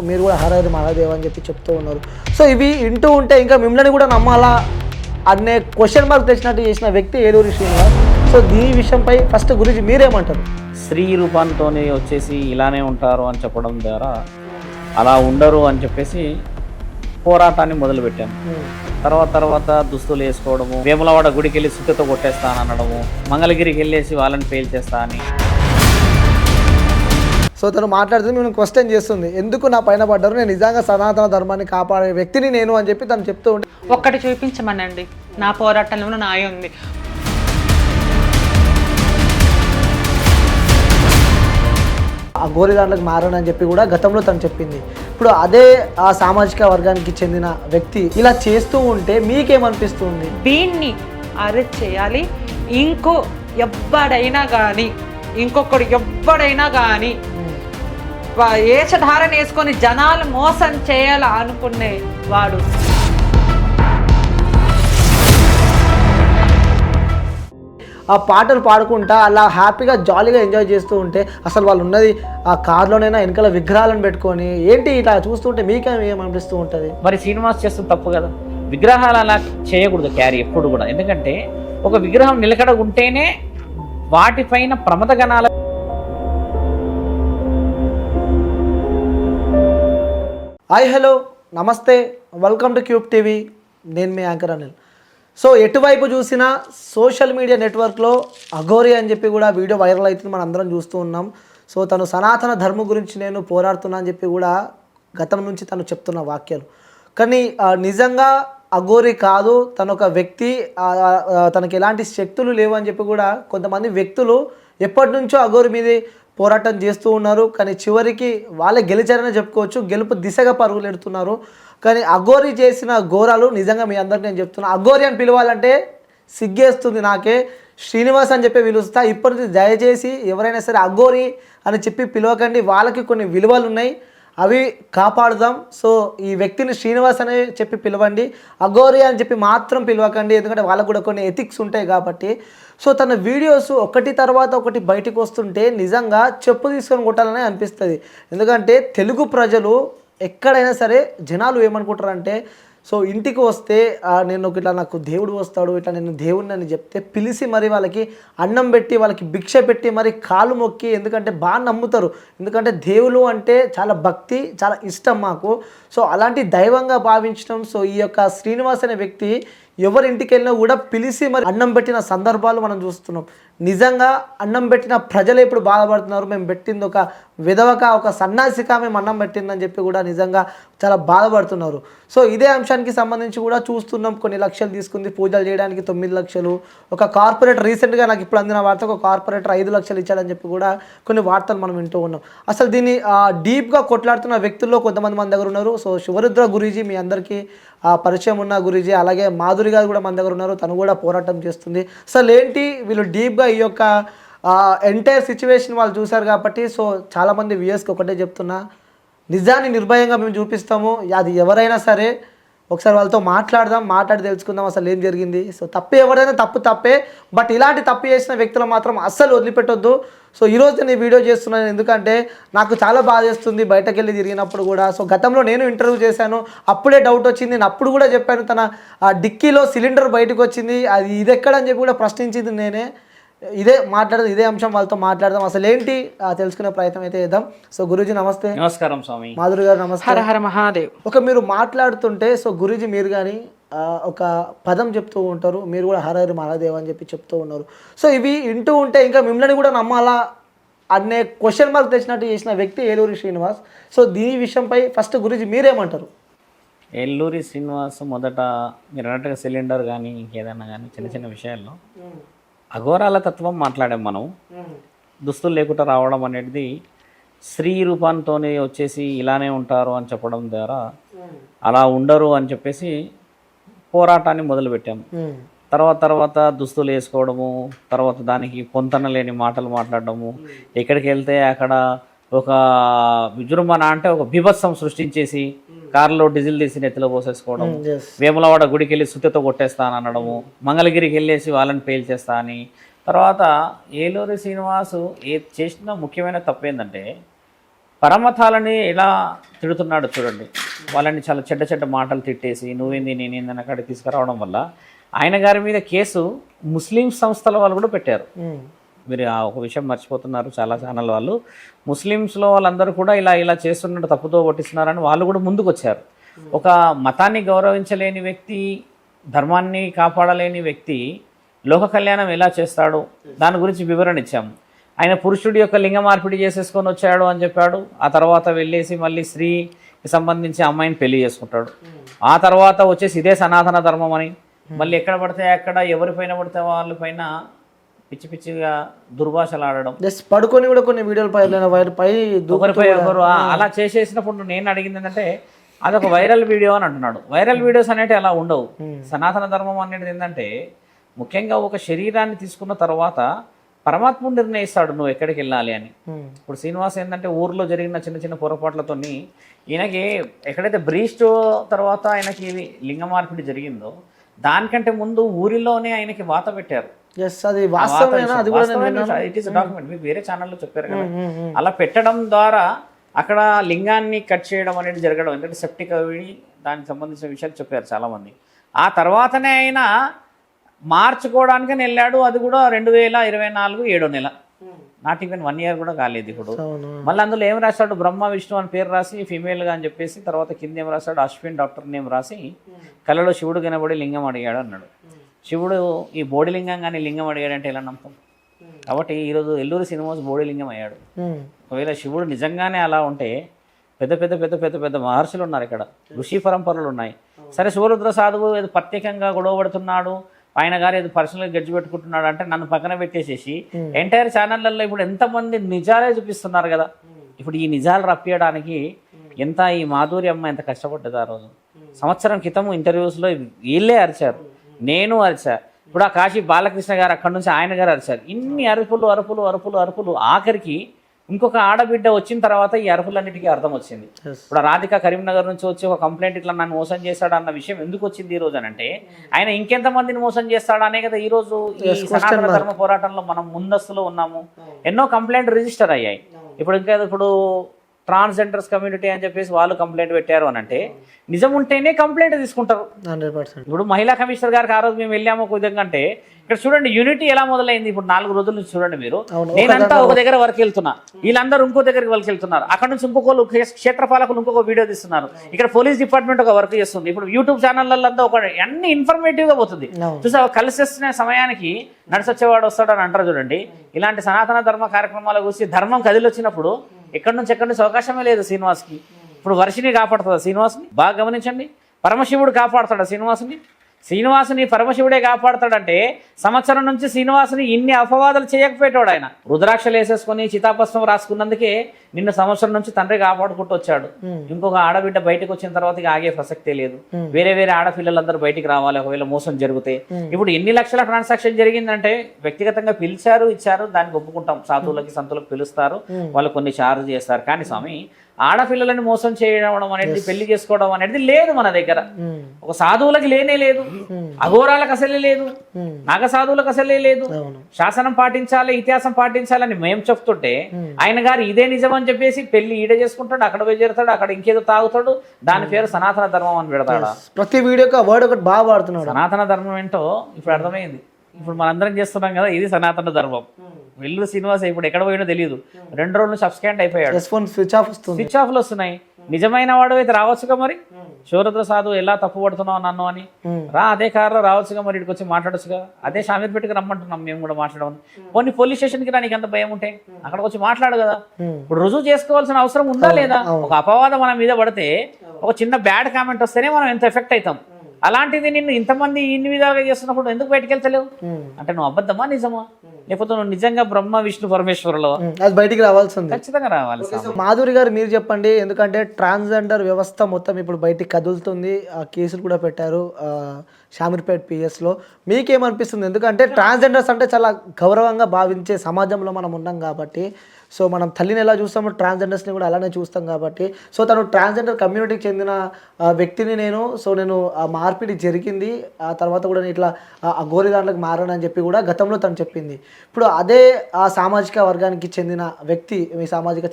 మీరు కూడా హరహరి మహాదేవ్ అని చెప్పి చెప్తూ ఉన్నారు. సో ఇవి వింటూ ఉంటే ఇంకా మిమ్మల్ని కూడా నమ్మాలా అనే క్వశ్చన్ మార్క్ తెచ్చినట్టు చేసిన వ్యక్తి ఏలూరి శ్రీనివాస్. సో దీని విషయంపై ఫస్ట్ గురించి మీరేమంటారు? స్త్రీ రూపాంతో వచ్చేసి ఇలానే ఉంటారు అని చెప్పడం ద్వారా అలా ఉండరు అని చెప్పేసి పోరాటాన్ని మొదలుపెట్టాను తర్వాత తర్వాత దుస్తులు వేసుకోవడము వేములవాడ గుడికి వెళ్ళి సుత్తతో కొట్టేస్తాను అనడము మంగళగిరికి వెళ్ళేసి వాళ్ళని పేల్చేస్తా అని. సో తను మాట్లాడుతూ మేము క్వశ్చన్ చేస్తుంది. ఎందుకు నా పైన పడ్డారు? నేను నిజంగా సనాతన ధర్మాన్ని కాపాడే వ్యక్తిని నేను అని చెప్పి తను చెప్తూ ఉంటే ఒక్కటి చూపించమనండి. నా పోరాటంలో న్యాయం ఉంది. ఆ గోరి దాంట్లోకి మారాను అని చెప్పి కూడా గతంలో తను చెప్పింది. ఇప్పుడు అదే ఆ సామాజిక వర్గానికి చెందిన వ్యక్తి ఇలా చేస్తూ ఉంటే మీకేమనిపిస్తుంది? దీన్ని అరెస్ట్ చేయాలి. ఇంకో ఎవ్వడైనా కానీ ఇంకొకడు ఎవ్వడైనా కానీ ఏషధారణ వేసుకొని జనాలు మోసం చేయాల అనుకునే వాడు. ఆ పాటలు పాడుకుంటా అలా హ్యాపీగా జాలీగా ఎంజాయ్ చేస్తూ ఉంటే అసలు వాళ్ళు ఉన్నది ఆ కార్లోనైనా వెనకాల విగ్రహాలను పెట్టుకొని ఏంటి ఇట్లా చూస్తుంటే మీకేం ఏమనిపిస్తూ ఉంటుంది? మరి శ్రీనివాస్ చేస్తుంది తప్పు కదా. విగ్రహాలు అలా చేయకూడదు క్యారీ ఎప్పుడు కూడా. ఎందుకంటే ఒక విగ్రహం నిలకడ ఉంటేనే వాటిపైన ప్రమద గణాల హాయ్ హలో నమస్తే వెల్కమ్ టు క్యూబ్ టీవీ. నేను మీ యాంకర్ అనిల్. సో ఎటువైపు చూసినా సోషల్ మీడియా నెట్వర్క్లో అఘోరి అని చెప్పి కూడా వీడియో వైరల్ అవుతుంది మనం అందరం చూస్తూ ఉన్నాం. సో తను సనాతన ధర్మం గురించి నేను పోరాడుతున్నా అని చెప్పి కూడా గతం నుంచి తను చెప్తున్న వాక్యాలు. కానీ నిజంగా అఘోరి కాదు తన ఒక వ్యక్తి తనకి ఎలాంటి శక్తులు లేవు అని చెప్పి కూడా కొంతమంది వ్యక్తులు ఎప్పటి నుంచో అఘోరి మీద పోరాటం చేస్తూ ఉన్నారు. కానీ చివరికి వాళ్ళే గెలిచారనే చెప్పుకోవచ్చు. గెలుపు దిశగా పరుగులెడుతున్నారు కానీ అఘోరి చేసిన ఘోరాలు నిజంగా మీ అందరికి నేను చెప్తున్నా. అఘోరి అని పిలవాలంటే సిగ్గేస్తుంది నాకే. శ్రీనివాస్ అని చెప్పి పిలుస్తా. ఇప్పటి నుంచి దయచేసి ఎవరైనా సరే అఘోరి అని చెప్పి పిలవకండి. వాళ్ళకి కొన్ని విలువలు ఉన్నాయి. అవి కాపాడుదాం. సో ఈ వ్యక్తిని శ్రీనివాస్ అనే చెప్పి పిలవండి. అఘోరి అని చెప్పి మాత్రం పిలవకండి. ఎందుకంటే వాళ్ళకు కూడా కొన్ని ఎథిక్స్ ఉంటాయి కాబట్టి. సో తన వీడియోస్ ఒకటి తర్వాత ఒకటి బయటకు వస్తుంటే నిజంగా చెప్పు తీసుకొని కొట్టాలని అనిపిస్తుంది. ఎందుకంటే తెలుగు ప్రజలు ఎక్కడైనా సరే జనాలు ఏమనుకుంటారంటే సో ఇంటికి వస్తే నేను ఒక ఇట్లా నాకు దేవుడు వస్తాడు ఇట్లా నేను దేవుడిని అని చెప్తే పిలిచి మరి వాళ్ళకి అన్నం పెట్టి వాళ్ళకి భిక్ష పెట్టి మరి కాలు మొక్కి ఎందుకంటే బాగా నమ్ముతారు. ఎందుకంటే దేవుడు అంటే చాలా భక్తి చాలా ఇష్టం మాకు. సో అలాంటి దైవంగా భావించడం సో ఈ యొక్క శ్రీనివాస్ అనే వ్యక్తి ఎవరింటికి వెళ్ళినా కూడా పిలిచి మరి అన్నం పెట్టిన సందర్భాలు మనం చూస్తున్నాం. నిజంగా అన్నం పెట్టిన ప్రజలు ఇప్పుడు బాధపడుతున్నారు. మేము పెట్టింది ఒక విధవక ఒక సన్నాసిక మేము అన్నం పెట్టిందని చెప్పి కూడా నిజంగా చాలా బాధపడుతున్నారు. సో ఇదే అంశానికి సంబంధించి కూడా చూస్తున్నాం. కొన్ని లక్షలు తీసుకుంది పూజలు చేయడానికి తొమ్మిది లక్షలు. ఒక కార్పొరేటర్ రీసెంట్గా నాకు ఇప్పుడు అందిన వార్త ఒక కార్పొరేటర్ ఐదు లక్షలు ఇచ్చాడని చెప్పి కూడా కొన్ని వార్తలు మనం వింటూ ఉన్నాం. అసలు దీన్ని డీప్గా కొట్లాడుతున్న వ్యక్తుల్లో కొంతమంది మన దగ్గర ఉన్నారు. సో శివరుద్ర గురీజీ మీ అందరికీ పరిచయం ఉన్న గురూజీ అలాగే మాధురి గారు కూడా మన దగ్గర ఉన్నారు. తను కూడా పోరాటం చేస్తుంది. అసలు ఏంటి వీళ్ళు డీప్గా ఈ యొక్క ఎంటైర్ సిచ్యువేషన్ వాళ్ళు చూశారు కాబట్టి సో చాలామంది వ్యూయర్స్కి ఒకటే చెప్తున్నా. నిజాన్ని నిర్భయంగా మేము చూపిస్తాము. అది ఎవరైనా సరే ఒకసారి వాళ్ళతో మాట్లాడదాం మాట్లాడి తెలుసుకుందాం అసలు ఏం జరిగింది. సో తప్పు ఎవరైనా తప్పు తప్పే బట్ ఇలాంటి తప్పు చేసిన వ్యక్తులు మాత్రం అస్సలు వదిలిపెట్టొద్దు. సో ఈరోజు నేను ఈ వీడియో చేస్తున్నాను ఎందుకంటే నాకు చాలా బాధ చేస్తుంది బయటకు వెళ్ళి తిరిగినప్పుడు కూడా. సో గతంలో నేను ఇంటర్వ్యూ చేశాను అప్పుడే డౌట్ వచ్చింది నేను అప్పుడు కూడా చెప్పాను తన ఆ డిక్కీలో సిలిండర్ బయటకు వచ్చింది అది ఇది ఎక్కడని చెప్పి కూడా ప్రశ్నించింది నేనే. ఇదే మాట్లాడదాం ఇదే అంశం వాళ్ళతో మాట్లాడదాం. అసలు ఏంటి? తెలుసుకునే ప్రయత్నం అయితే చేద్దాం. సో గురూజీ నమస్తే. నమస్కారం స్వామి. మాధురి గారు నమస్తే. హర హర మహాదేవ్. ఒక మీరు మాట్లాడుతుంటే సో గురూజీ మీరు కానీ ఒక పదం చెప్తూ ఉంటారు. మీరు కూడా హరహరి మహాదేవ్ అని చెప్పి చెప్తూ ఉన్నారు. సో ఇవి వింటూ ఉంటే ఇంకా మిమ్మల్ని కూడా నమ్మాలా అనే క్వశ్చన్ మార్క్ తెచ్చినట్టు చేసిన వ్యక్తి ఏలూరి శ్రీనివాస్. సో దీని విషయంపై ఫస్ట్ గురించి మీరేమంటారు? ఎల్లూరి శ్రీనివాస్ మొదట మీరు అన్నట్టుగా సిలిండర్ కానీ ఇంకేదైనా కానీ చిన్న చిన్న విషయాల్లో అఘోరాల తత్వం మాట్లాడాం మనం. దుస్తులు లేకుండా రావడం అనేది స్త్రీ రూపాంతో వచ్చేసి ఇలానే ఉంటారు అని చెప్పడం ద్వారా అలా ఉండరు అని చెప్పేసి పోరాటాన్ని మొదలుపెట్టాం. తర్వాత తర్వాత దుస్తులు వేసుకోవడము తర్వాత దానికి పొంతన లేని మాటలు మాట్లాడడము ఎక్కడికి వెళ్తే అక్కడ ఒక విజృంభణ అంటే ఒక బీభత్సం సృష్టించేసి కారులో డీజిల్ తీసి నెత్తిలో పోసేసుకోవడం. ఎస్ వేములవాడ గుడికి వెళ్ళి సుత్తతో కొట్టేస్తాను అనడము మంగళగిరికి వెళ్ళేసి వాళ్ళని పేల్చేస్తా అని. తర్వాత ఏలూరి శ్రీనివాసు ఏ చేసిన ముఖ్యమైన తప్పు ఏంటంటే పరమతాలని ఎలా తిడుతున్నాడు చూడండి. వాళ్ళని చాలా చెడ్డ చెడ్డ మాటలు తిట్టేసి నువ్వేంది నేనేందని అక్కడికి తీసుకురావడం వల్ల ఆయన గారి మీద కేసు ముస్లిం సంస్థల వాళ్ళు కూడా పెట్టారు. ఉమ్. మీరు ఆ ఒక విషయం మర్చిపోతున్నారు చాలా ఛానల్ వాళ్ళు. ముస్లిమ్స్లో వాళ్ళందరూ కూడా ఇలా ఇలా చేస్తున్నట్టు తప్పుతో ఓటిస్తున్నారని వాళ్ళు కూడా ముందుకు వచ్చారు ఒక మతాన్ని గౌరవించలేని వ్యక్తి ధర్మాన్ని కాపాడలేని వ్యక్తి లోక కళ్యాణం ఎలా చేస్తాడు? దాని గురించి వివరణ ఇచ్చాము ఆయన పురుషుడి యొక్క లింగ మార్పిడి చేసేసుకొని వచ్చాడు అని చెప్పాడు. ఆ తర్వాత వెళ్ళేసి మళ్ళీ స్త్రీకి సంబంధించి అమ్మాయిని పెళ్ళి చేసుకుంటాడు. ఆ తర్వాత వచ్చేసి ఇదే సనాతన ధర్మం అని. మళ్ళీ ఎక్కడ పడితే అక్కడ ఎవరిపైన పడితే వాళ్ళపైన పిచ్చి పిచ్చిగా దుర్భాషలు ఆడడం జస్ట్ పడుకొని కూడా కొన్ని వీడియోలు పై వైర్ పై ఒకరిపై ఒకరు ఆ, అలా చేసేసినప్పుడు నేను అడిగింది ఏంటంటే అదొక వైరల్ వీడియో అని అంటున్నాడు. వైరల్ వీడియోస్ అనేవి అలా ఉండవు. సనాతన ధర్మం అనేది ఏంటంటే ముఖ్యంగా ఒక శరీరాన్ని తీసుకున్న తర్వాత పరమాత్ముడు నిర్ణయిస్తాడు నువ్వు ఎక్కడికి వెళ్ళాలి అని. ఇప్పుడు శ్రీనివాస్ ఏంటంటే ఊర్లో జరిగిన చిన్న చిన్న పొరపాట్లతోని ఈయనకి ఎక్కడైతే బ్రీస్ట్ తర్వాత ఆయనకి ఇది లింగ మార్పిడి జరిగిందో దానికంటే ముందు ఊరిలోనే ఆయనకి వాత పెట్టారు. ఎస్ అది వాస్తవమేనా? అది కూడా ఇట్ ఈస్ డాక్యుమెంట్ మీకు వేరే ఛానల్లో చెప్పారు కదా. ఉమ్, ఉమ్, ఉమ్. అలా పెట్టడం ద్వారా అక్కడ లింగాన్ని కట్ చేయడం అనేది జరగడం ఎందుకంటే సెప్టిక్ అవి దానికి సంబంధించిన విషయాలు చెప్పారు చాలామంది. ఆ తర్వాతనే ఆయన మార్చుకోవడానికి వెళ్ళాడు. అది కూడా రెండు వేల ఇరవై నాలుగు ఏడో నెల. నాట్ ఈవెన్ వన్ ఇయర్ కూడా కాలేదు ఇప్పుడు. మళ్ళీ అందులో ఏం రాశాడు? బ్రహ్మ విష్ణు అని పేరు రాసి ఫీమేల్గా అని చెప్పేసి తర్వాత కింద ఏం రాశాడు? అశ్విన్ డాక్టర్ నేమ్ రాసి కళలో శివుడు కనబడి లింగం అడిగాడు అన్నాడు. శివుడు ఈ బోడి లింగం కానీ లింగం అడిగాడంటే ఎలా నమ్మకం? కాబట్టి ఈరోజు ఎల్లూరు సినిమాస్ బోడి లింగం అయ్యాడు. ఒకవేళ శివుడు నిజంగానే అలా ఉంటే పెద్ద పెద్ద పెద్ద పెద్ద పెద్ద మహర్షులు ఉన్నారు ఇక్కడ. ఋషి పరంపరలు ఉన్నాయి. సరే శివరుద్ర సాధువు ఏదో ప్రత్యేకంగా గొడవ పడుతున్నాడు ఆయన గారు ఏదో పర్సనల్గా గడ్జి పెట్టుకుంటున్నాడు అంటే నన్ను పక్కన పెట్టేసేసి ఎంటైర్ ఛానళ్ళల్లో ఇప్పుడు ఎంతమంది నిజాలే చూపిస్తున్నారు కదా. ఇప్పుడు ఈ నిజాలు రప్పియడానికి ఎంత ఈ మాధురి అమ్మ ఎంత కష్టపడ్డది ఆ రోజు. సంవత్సరం క్రితం ఇంటర్వ్యూస్లో వీళ్ళే అరిచారు. నేను అరిచా ఇప్పుడు ఆ కాశీ బాలకృష్ణ గారు అక్కడి నుంచి ఆయన గారు అరిచారు ఇన్ని అరుపులు అరుపులు అరుపులు అరుపులు. ఆఖరికి ఇంకొక ఆడబిడ్డ వచ్చిన తర్వాత ఈ అరుపులన్నిటికీ అర్థం వచ్చింది. ఇప్పుడు రాధిక కరీంనగర్ నుంచి వచ్చి ఒక కంప్లైంట్ ఇట్లా నన్ను మోసం చేశాడు అన్న విషయం ఎందుకు వచ్చింది ఈ రోజు అని అంటే ఆయన ఇంకెంత మందిని మోసం చేస్తాడు అనే కదా ఈ రోజు ఈ సనాతన ధర్మ పోరాటంలో మనం ముందస్తులో ఉన్నాము. ఎన్నో కంప్లైంట్ రిజిస్టర్ అయ్యాయి. ఇప్పుడు ఇంకా ఇప్పుడు ట్రాన్స్జెండర్స్ కమ్యూనిటీ అని చెప్పేసి వాళ్ళు కంప్లైంట్ పెట్టారు అని అంటే నిజం ఉంటేనే కంప్లైంట్ తీసుకుంటారు. Hundred percent. ఇప్పుడు మహిళా కమిషనర్ గారికి ఆ రోజు మేము వెళ్ళాము ఒక విధంగా అంటే ఇక్కడ చూడండి యూనిటీ ఎలా మొదలైంది? ఇప్పుడు నాలుగు రోజుల నుంచి చూడండి మీరు. నేనంతా ఒక దగ్గర వరకు వెళ్తున్నా. వీళ్ళందరూ ఇంకో దగ్గరికి వరకు వెళ్తున్నారు. అక్కడ నుంచి ఇంకొకరు క్షేత్రపాలకులు ఇంకొక వీడియో తీస్తున్నారు. ఇక్కడ పోలీస్ డిపార్ట్మెంట్ ఒక వర్క్ చేస్తుంది. ఇప్పుడు యూట్యూబ్ ఛానళ్ళంతా ఒక అన్ని ఇన్ఫర్మేటివ్గా పోతుంది. చూసా కలిసి వస్తున్న సమయానికి నడిచొచ్చేవాడు వస్తాడు అని అంటారు చూడండి. ఇలాంటి సనాతన ధర్మ కార్యక్రమాల గురించి ధర్మం కదిలొచ్చినప్పుడు ఎక్కడి నుంచి ఎక్కడి నుంచి అవకాశమే లేదు శ్రీనివాస్కి. ఇప్పుడు వర్షిని కాపాడుతుందా శ్రీనివాస్ని? బాగా గమనించండి. పరమశివుడు కాపాడుతాడా శ్రీనివాసుని? శ్రీనివాసుని పరమశివుడే కాపాడుతాడంటే సంవత్సరం నుంచి శ్రీనివాసుని ఇన్ని అపవాదాలు చేయకపోయేటోడు ఆయన. రుద్రాక్షలు వేసేసుకొని చితాపస్వం రాసుకున్నందుకే నిన్న సంవత్సరం నుంచి తండ్రి కాపాడుకుంటూ వచ్చాడు. ఇంకొక ఆడబిడ్డ బయటకు వచ్చిన తర్వాత ఆగే ప్రసక్తే లేదు. వేరే వేరే ఆడపిల్లలందరూ బయటికి రావాలి ఒకవేళ మోసం జరిగితే. ఇప్పుడు ఎన్ని లక్షల ట్రాన్సాక్షన్ జరిగిందంటే వ్యక్తిగతంగా పిలిచారు ఇచ్చారు దానికి ఒప్పుకుంటాం. సాధువులకి సంతులకు పిలుస్తారు వాళ్ళు కొన్ని చార్జ్ చేస్తారు. కానీ స్వామి ఆడపిల్లలని మోసం చేయడం అనేది పెళ్ళి చేసుకోవడం అనేది లేదు మన దగ్గర. ఒక సాధువులకి లేనే లేదు. అఘోరాలకు అసలే లేదు. నాగ సాధువులకు అసలే లేదు. శాసనం పాటించాలి ఇతిహాసం పాటించాలని మేము చెప్తుంటే ఆయన గారు ఇదే నిజం అని చెప్పేసి పెళ్ళి ఈడ చేసుకుంటాడు అక్కడ పోయి చేరుతాడు అక్కడ ఇంకేదో తాగుతాడు. దాని పేరు సనాతన ధర్మం అని పెడతాడు? ప్రతి వీడియోకి ఆ వర్డ్ ఒకటి బాగా వాడుతున్నాడు. సనాతన ధర్మం ఏంటో ఇప్పుడు అర్థమైంది. ఇప్పుడు మనందరం చేస్తున్నాం కదా ఇది సనాతన ధర్మం. వెల్లు శ్రీనివాస ఇప్పుడు ఎక్కడ పోయినో తెలియదు రెండు రోజులు సబ్స్కాండ్ అయిపోయాడు స్విచ్ ఆఫ్ వస్తుంది. స్విచ్ ఆఫ్లు వస్తున్నాయి. నిజమైన వాడు అయితే రావచ్చుగా మరి? శివరుద్ర సాధు ఎలా తప్పు పడుతున్నావు నన్ను అని? రా అదే కారులో రావచ్చుగా మరి ఇక్కడికి వచ్చి మాట్లాడచ్చుగా? అదే షామీర్పేటకి రమ్మంటున్నాం మేము కూడా మాట్లాడమని. కొన్ని పోలీస్ స్టేషన్కి రా నీకు అంత భయం ఉంటే? అక్కడికి వచ్చి మాట్లాడు కదా. ఇప్పుడు రుజువు చేసుకోవాల్సిన అవసరం ఉందా లేదా? ఒక అపవాదం మన మీద పడితే ఒక చిన్న బ్యాడ్ కామెంట్ వస్తేనే మనం ఎంత ఎఫెక్ట్ అవుతాం. అలాంటిది నిన్ను ఇంతమంది ఇన్ని విధాలుగా చేస్తున్నప్పుడు ఎందుకు బయటికి వెళ్తలేవు? అంటే నువ్వు అబద్ధమా నిజమా? లేకపోతే నువ్వు నిజంగా బ్రహ్మ విష్ణు పరమేశ్వరులో. అది బయటికి రావాల్సింది. ఖచ్చితంగా రావాలి. మాధురి గారు మీరు చెప్పండి ఎందుకంటే ట్రాన్స్జెండర్ వ్యవస్థ మొత్తం ఇప్పుడు బయటికి కదులుతుంది. ఆ కేసులు కూడా పెట్టారు ఆ, షామీర్పేట్ పిఎస్లో మీకేమనిపిస్తుంది? ఎందుకంటే ట్రాన్స్జెండర్స్ అంటే చాలా గౌరవంగా భావించే సమాజంలో మనం ఉన్నాం కాబట్టి సో మనం తల్లిని ఎలా చూస్తామో ట్రాన్స్జెండర్స్ని కూడా అలానే చూస్తాం కాబట్టి. సో తను ట్రాన్స్జెండర్ కమ్యూనిటీకి చెందిన వ్యక్తిని నేను సో నేను ఆ మార్పిడి జరిగింది. ఆ తర్వాత కూడా నేను ఇట్లా ఆ, అఘోరి దాంట్లోకి మారానని చెప్పి కూడా గతంలో తను చెప్పింది. ఇప్పుడు అదే ఆ సామాజిక వర్గానికి చెందిన వ్యక్తి మీ సామాజిక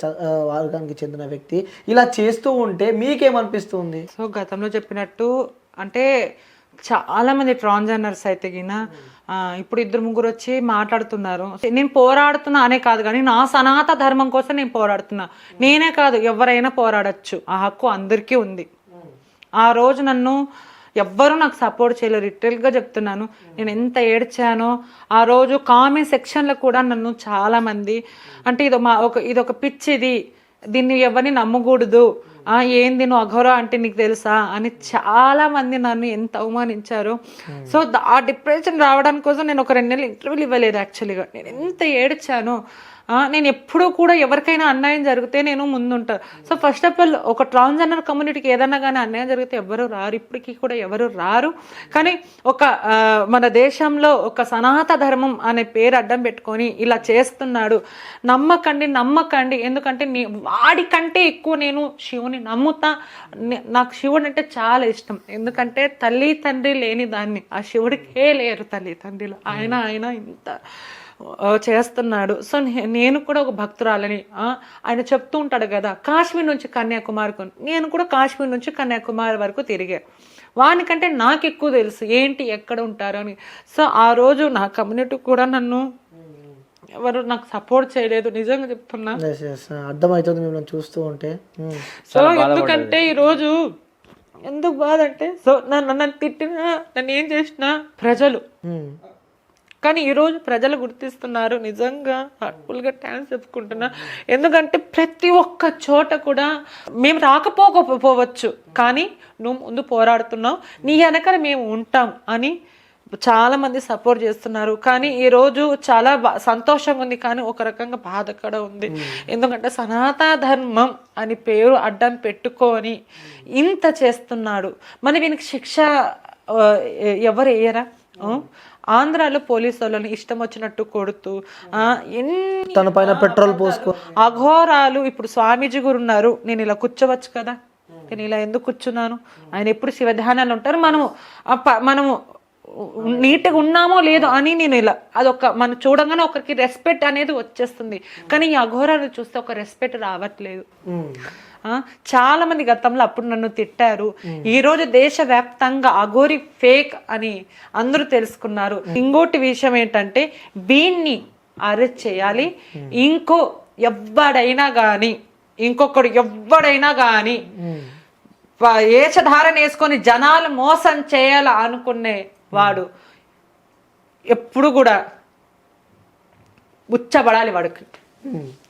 వర్గానికి చెందిన వ్యక్తి ఇలా చేస్తూ ఉంటే మీకేమనిపిస్తుంది? సో గతంలో చెప్పినట్టు అంటే చాలా మంది ట్రాన్స్జెండర్స్ అయితే గిన ఇప్పుడు ఇద్దరు ముగ్గురు వచ్చి మాట్లాడుతున్నారు. నేను పోరాడుతున్నా అనే కాదు కానీ నా సనాత ధర్మం కోసం నేను పోరాడుతున్నా. నేనే కాదు ఎవరైనా పోరాడచ్చు. ఆ హక్కు అందరికీ ఉంది. ఆ రోజు నన్ను ఎవ్వరూ నాకు సపోర్ట్ చేయలేరు లిటరల్గా చెప్తున్నాను. నేను ఎంత ఏడ్చానో ఆ రోజు కామెంట్ సెక్షన్లో కూడా నన్ను చాలా మంది అంటే ఇది మా ఒక ఇది ఒక పిచ్చిది. దీన్ని ఎవరిని నమ్మకూడదు. ఏంది నువ్వు అఘోరా అంటే నీకు తెలుసా? అని చాలా మంది నన్ను ఎంత అవమానించారు. సో ద- ఆ డిప్రెషన్ రావడానికి కోసం నేను ఒక రెండు నెలలు ఇంటర్వ్యూలు ఇవ్వలేదు యాక్చువల్గా. నేను ఎంత ఏడ్చానో నేను ఎప్పుడూ కూడా ఎవరికైనా అన్యాయం జరిగితే నేను ముందుంటా. సో ఫస్ట్ ఆఫ్ ఆల్ ఒక ట్రాన్స్జెండర్ కమ్యూనిటీకి ఏదన్నా కానీ అన్యాయం జరిగితే ఎవరు రారు. ఇప్పటికీ కూడా ఎవరు రారు. కానీ ఒక మన దేశంలో ఒక సనాత ధర్మం అనే పేరు అడ్డం పెట్టుకొని ఇలా చేస్తున్నాడు. నమ్మకండి నమ్మకండి. ఎందుకంటే నీ వాడికంటే ఎక్కువ నేను శివుని నమ్ముతా. నాకు శివుడు అంటే చాలా ఇష్టం. ఎందుకంటే తల్లి తండ్రి లేని దాన్ని. ఆ శివుడికే లేరు తల్లి తండ్రిలో. ఆయన ఆయన ఇంత. చేస్తున్నాడు సో నే- నేను కూడా ఒక భక్తురాలని ఆ, ఆయన చెప్తూ ఉంటాడు కదా కాశ్మీర్ నుంచి కన్యాకుమారికి నేను కూడా కాశ్మీర్ నుంచి కన్యాకుమారి వరకు తిరిగా వానికంటే నాకు ఎక్కువ తెలుసు ఏంటి ఎక్కడ ఉంటారు అని సో ఆ రోజు నా కమ్యూనిటీ కూడా నన్ను ఎవరు నాకు సపోర్ట్ చేయలేదు నిజంగా చెప్తున్నా Yes, yes. అర్థమవుతుంది మిమ్మల్ని చూస్తూ ఉంటే ఉమ్. సో ఎందుకంటే ఈరోజు ఎందుకు బాధ అంటే సో నన్ను నన్ను తిట్టినా నన్ను ఏం చేసినా ప్రజలు ఉమ్. కానీ ఈరోజు ప్రజలు గుర్తిస్తున్నారు. నిజంగా హార్ట్ఫుల్గా థ్యాంక్స్ చెప్పుకుంటున్నా. ఎందుకంటే ప్రతి ఒక్క చోట కూడా మేము రాకపోకపోవచ్చు. కానీ నువ్వు ముందు పోరాడుతున్నావు. నీ వెనకాల మేము ఉంటాం అని చాలా మంది సపోర్ట్ చేస్తున్నారు. కానీ ఈ రోజు చాలా బా- సంతోషంగా ఉంది. కానీ ఒక రకంగా బాధ కూడా ఉంది. ఎందుకంటే సనాతన ధర్మం అని పేరు అడ్డం పెట్టుకొని ఇంత చేస్తున్నాడు. మరి వీనికి శిక్ష ఎవరు వేయరా? ఆంధ్రాలో పోలీసు వాళ్ళని ఇష్టం వచ్చినట్టు కొడుతూ ఎన్ని తన పైన పెట్రోల్ పోసుకో అఘోరాలు ఇప్పుడు స్వామీజీ గురు ఉన్నారు. నేను ఇలా కూర్చోవచ్చు కదా. నేను ఇలా ఎందుకు కూర్చున్నాను? ఆయన ఎప్పుడు శివధ్యానాలు ఉంటారు? మనము మనము నీట్గా ఉన్నామో లేదో అని నేను ఇలా అదొక మనం చూడంగానే ఒకరికి రెస్పెక్ట్ అనేది వచ్చేస్తుంది. కానీ ఈ అఘోరాలు చూస్తే ఒక రెస్పెక్ట్ రావట్లేదు. ఆ, చాలా మంది గతంలో అప్పుడు నన్ను తిట్టారు. ఈ రోజు దేశవ్యాప్తంగా అఘోరి ఫేక్ అని అందరూ తెలుసుకున్నారు. ఇంకోటి విషయం ఏంటంటే వీణ్ణి అరెస్ట్ చేయాలి. ఇంకో ఎవ్వడైనా గాని ఇంకొకడు ఎవ్వడైనా గాని వా- వేషధారణ వేసుకొని జనాలు మోసం చేయాల అనుకునే వాడు ఎప్పుడు కూడా ఉచ్చబడాలి వాడికి.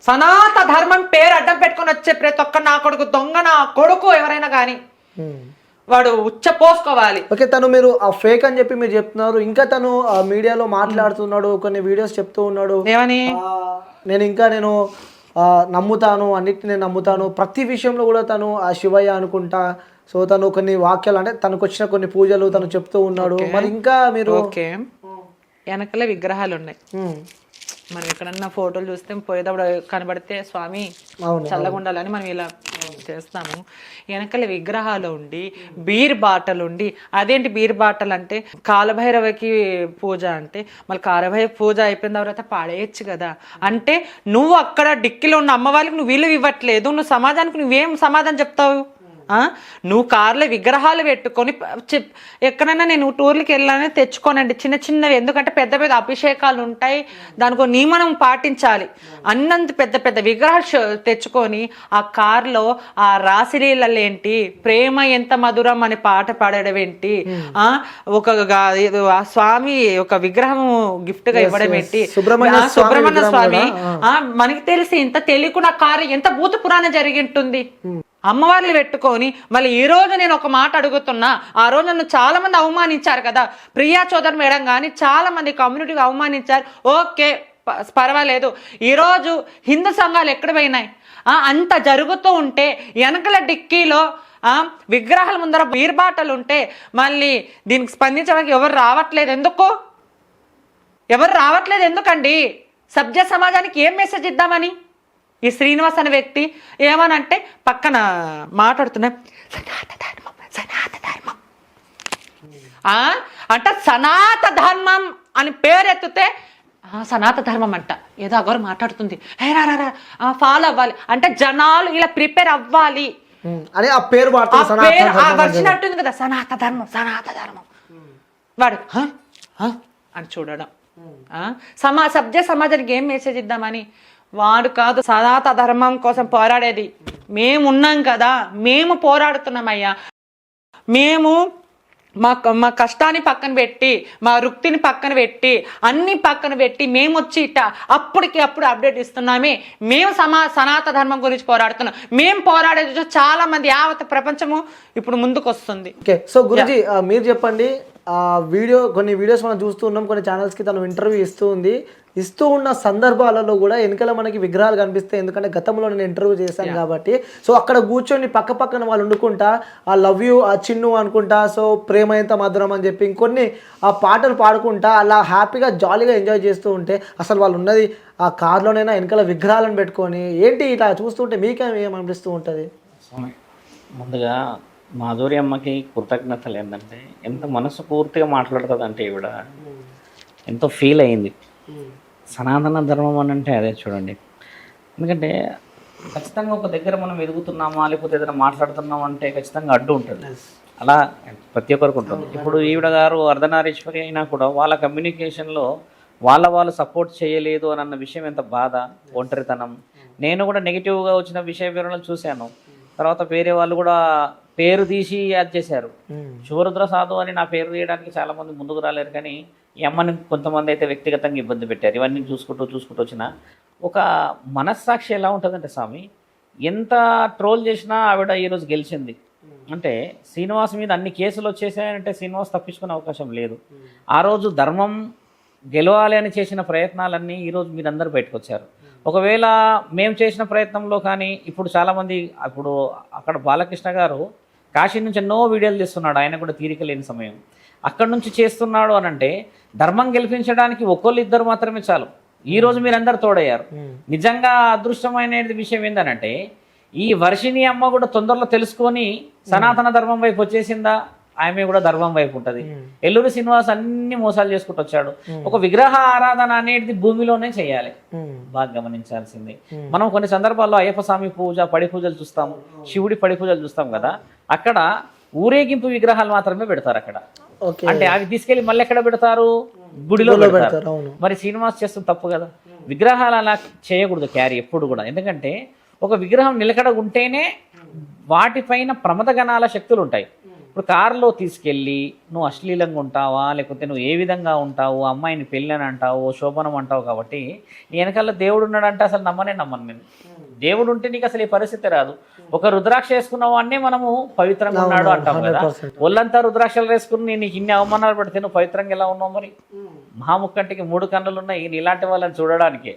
సనాత ధర్మం పేరు అడ్డం పెట్టుకొని వచ్చే ప్రతి ఒక్క నా కొడుకు దొంగ నా కొడుకు ఎవరైనా కానీ ఉమ్. వాడు ఉచ్చ పోసుకోవాలి ఓకే తను మీరు ఆ ఫేక్ అని చెప్పి మీరు చెప్తున్నారు. ఇంకా తను ఆ మీడియాలో మాట్లాడుతున్నాడు కొన్ని వీడియోస్ చెప్తూ ఉన్నాడు. ఏమని? నేను ఇంకా నేను నమ్ముతాను అన్నిటిని నేను నమ్ముతాను. ప్రతి విషయంలో కూడా తను ఆ శివయ్య అనుకుంటా. సో తను కొన్ని వాక్యాలు అంటే తనకు వచ్చిన కొన్ని పూజలు తను చెప్తూ ఉన్నాడు. మరి ఇంకా మీరు ఓకే. వెనకలే విగ్రహాలు ఉన్నాయి ఉమ్, మనం ఎక్కడన్నా ఫోటోలు చూస్తే పోయేటప్పుడు కనబడితే స్వామి చల్లగా ఉండాలని మనం ఇలా చేస్తాము. వెనకాల విగ్రహాలు ఉండి బీర్ బాటలు ఉండి అదేంటి బీర్ బాటలు అంటే కాలభైరవకి పూజ అంటే మళ్ళీ కాలభైరవ పూజ అయిపోయిన తర్వాత పాడేయచ్చు కదా. అంటే నువ్వు అక్కడ డిక్కిలో ఉన్న అమ్మ వాళ్ళకి నువ్వు విలువ ఇవ్వట్లేదు నువ్వు సమాజానికి నువ్వేం సమాధానం చెప్తావు? నువ్వు కార్లో విగ్రహాలు పెట్టుకొని ఎక్కడైనా నేను టూర్లకి వెళ్ళాలని తెచ్చుకోనండి. చిన్న చిన్నవి. ఎందుకంటే పెద్ద పెద్ద అభిషేకాలు ఉంటాయి. దానికి నియమనం పాటించాలి. అన్నంత పెద్ద పెద్ద విగ్రహాలు తెచ్చుకొని ఆ కార్లో ఆ రాశిలీలలు ఏంటి? ప్రేమ ఎంత మధురం అనే పాట పాడడం ఏంటి? ఆ? ఒక స్వామి ఒక విగ్రహం గిఫ్ట్గా ఇవ్వడం ఏంటి? సుబ్రహ్మణ్య స్వామి ఆ. మనకి తెలిసి ఇంత తెలియకుండా కార్య ఎంత భూత పురాణం జరిగి అమ్మవారిని అమ్మవార్లు పెట్టుకొని మళ్ళీ ఈ రోజు నేను ఒక మాట అడుగుతున్నా. ఆ రోజు నన్ను చాలా మంది అవమానించారు కదా. ప్రియా చౌదరి మేడం కానీ చాలా మంది కమ్యూనిటీకి అవమానించారు. ఓకే పర్వాలేదు. ఈరోజు హిందూ సంఘాలు ఎక్కడ పోయినాయి? అంత జరుగుతూ ఉంటే వెనకల డిక్కీలో విగ్రహాల ముందర బీర్బాటలు ఉంటే మళ్ళీ దీనికి స్పందించడానికి ఎవరు రావట్లేదు. ఎందుకు? ఎవరు రావట్లేదు ఎందుకండి? సభ్య సమాజానికి ఏం మెసేజ్ ఇద్దామని? ఈ శ్రీనివాస్ అనే వ్యక్తి ఏమనంటే పక్కన మాట్లాడుతున్నా సనాత ధర్మం సనాత ధర్మం. అంట సనాత ధర్మం అని పేరెత్తితే సనాత ధర్మం అంట. ఏదో అగోరు మాట్లాడుతుంది. హే రా ఫాలో అవ్వాలి. అంటే జనాలు ఇలా ప్రిపేర్ అవ్వాలి. అని ఆ పేరు. వచ్చినట్టుంది కదా సనాత ధర్మం సనాత ధర్మం. వాడు? అని చూడడం. ఆ? సమా సభ్య సమాజానికి ఏం మెసేజ్ ఇద్దామని? వాడు కాదు సనాత ధర్మం కోసం పోరాడేది. మేము ఉన్నాం కదా మేము పోరాడుతున్నామయ్యా. మేము మా మా కష్టాన్ని పక్కన పెట్టి మా వృత్తిని పక్కన పెట్టి అన్ని పక్కన పెట్టి మేము వచ్చి ఇట్ట అప్పటికి అప్పుడు అప్డేట్ ఇస్తున్నామే. మేము సమా సనాత ధర్మం గురించి పోరాడుతున్నాం. మేము పోరాడేది చాలా మంది యావత్ ప్రపంచము ఇప్పుడు ముందుకు వస్తుంది ఓకే సో గురుజీ మీరు చెప్పండి ఆ వీడియో కొన్ని వీడియోస్ మనం చూస్తూ ఉన్నాం కొన్ని ఛానల్స్కి తను ఇంటర్వ్యూ ఇస్తూ ఉంది. ఇస్తూ ఉన్న సందర్భాలలో కూడా వెనకాల మనకి విగ్రహాలు కనిపిస్తాయి. ఎందుకంటే గతంలో నేను ఇంటర్వ్యూ చేశాను కాబట్టి. సో అక్కడ కూర్చొని పక్క పక్కన వాళ్ళు వండుకుంటా ఆ లవ్ యూ ఆ చిన్ను అనుకుంటా సో ప్రేమ ఎంత మధురం అని చెప్పి ఇంకొన్ని ఆ పాటలు పాడుకుంటా అలా హ్యాపీగా జాలీగా ఎంజాయ్ చేస్తూ ఉంటే అసలు వాళ్ళు ఉన్నది ఆ కార్లోనైనా వెనకాల విగ్రహాలను పెట్టుకొని ఏంటి ఇట్లా చూస్తుంటే మీకేం ఏమనిపిస్తూ ఉంటుంది? ముందుగా మాధురి అమ్మకి కృతజ్ఞతలు ఏంటంటే ఎంత మనసు పూర్తిగా మాట్లాడుతుంది అంటే ఈవిడ ఎంతో ఫీల్ అయింది. సనాతన ధర్మం అని అంటే అదే చూడండి. ఎందుకంటే ఖచ్చితంగా ఒక దగ్గర మనం ఎదుగుతున్నామా లేకపోతే ఏదైనా మాట్లాడుతున్నామా అంటే ఖచ్చితంగా అడ్డు ఉంటుంది. అలా ప్రతి ఒక్కరికి ఉంటుంది. ఇప్పుడు ఈవిడ గారు అర్ధనారీశ్వరి అయినా కూడా వాళ్ళ కమ్యూనికేషన్లో వాళ్ళ వాళ్ళు సపోర్ట్ చేయలేదు అని అన్న విషయం ఎంత బాధ? ఒంటరితనం. నేను కూడా నెగిటివ్గా వచ్చిన విషయ వివరణలు చూశాను. తర్వాత వేరే వాళ్ళు కూడా పేరు తీసి యాడ్ చేశారు. శివరుద్ర సాధు అని నా పేరు తీయడానికి చాలా మంది ముందుకు రాలేరు కానీ ఈ అమ్మని కొంతమంది అయితే వ్యక్తిగతంగా ఇబ్బంది పెట్టారు. ఇవన్నీ చూసుకుంటూ చూసుకుంటూ వచ్చిన ఒక మనస్సాక్షి ఎలా ఉంటుందంటే స్వామి ఎంత ట్రోల్ చేసినా ఆవిడ ఈరోజు గెలిచింది. అంటే శ్రీనివాస్ మీద అన్ని కేసులు వచ్చేసాయంటే శ్రీనివాస్ తప్పించుకునే అవకాశం లేదు. ఆ రోజు ధర్మం గెలవాలి అని చేసిన ప్రయత్నాలన్నీ ఈరోజు మీరందరూ బయటకు ఒకవేళ మేము చేసిన ప్రయత్నంలో కానీ ఇప్పుడు చాలామంది ఇప్పుడు అక్కడ బాలకృష్ణ గారు కాశీ నుంచి ఎన్నో వీడియోలు తీస్తున్నాడు. ఆయన కూడా తీరిక లేని సమయం. అక్కడి నుంచి చేస్తున్నాడు అని అంటే ధర్మం గెలిపించడానికి ఒక్కళ్ళు ఇద్దరు మాత్రమే చాలు. ఈ రోజు మీరందరూ తోడయ్యారు. నిజంగా అదృష్టమైన విషయం ఏంటనంటే ఈ వర్షిణి అమ్మ కూడా తొందరలో తెలుసుకొని సనాతన ధర్మం వైపు వచ్చేసిందా ఆమె కూడా ధర్మం వైపు ఉంటది. ఎల్లూరి శ్రీనివాస్ అన్ని మోసాలు చేసుకుంటూ వచ్చాడు. ఒక విగ్రహ ఆరాధన అనేది భూమిలోనే చేయాలి. బాగా గమనించాల్సింది. మనం కొన్ని సందర్భాల్లో అయ్యప్ప స్వామి పూజ పడి పూజలు చూస్తాం. శివుడి పడి పూజలు చూస్తాం కదా. అక్కడ ఊరేగింపు విగ్రహాలు మాత్రమే పెడతారు అక్కడ. అంటే అవి తీసుకెళ్ళి మళ్ళీ ఎక్కడ పెడతారు? గుడిలో పెడతారు. మరి శ్రీనివాస్ చేస్తుంది తప్పు కదా. విగ్రహాలు అలా చేయకూడదు క్యారీ ఎప్పుడు కూడా. ఎందుకంటే ఒక విగ్రహం నిలకడ ఉంటేనే వాటిపైన ప్రమదగణాల శక్తులు ఉంటాయి. ఇప్పుడు కారులో తీసుకెళ్ళి నువ్వు అశ్లీలంగా ఉంటావా? లేకపోతే నువ్వు ఏ విధంగా ఉంటావు? అమ్మాయిని పెళ్ళి అని అంటావు శోభనం అంటావు కాబట్టి వెనకాల దేవుడు ఉన్నాడంటే అసలు నమ్మనే నమ్మను నేను. దేవుడు ఉంటే నీకు అసలు ఈ పరిస్థితి రాదు. ఒక రుద్రాక్ష వేసుకున్న వాడినే మనము పవిత్రంగా ఉన్నాడు అంటాం కదా. 100%. ఒళ్ళంతా రుద్రాక్షలు వేసుకుని నీకు ఇన్ని అవమానాలు పడితే నువ్వు పవిత్రంగా ఎలా ఉన్నావు మరి? మహాముక్కంటికి మూడు కన్నులు ఉన్నాయి నీలాంటి వాళ్ళని చూడడానికి.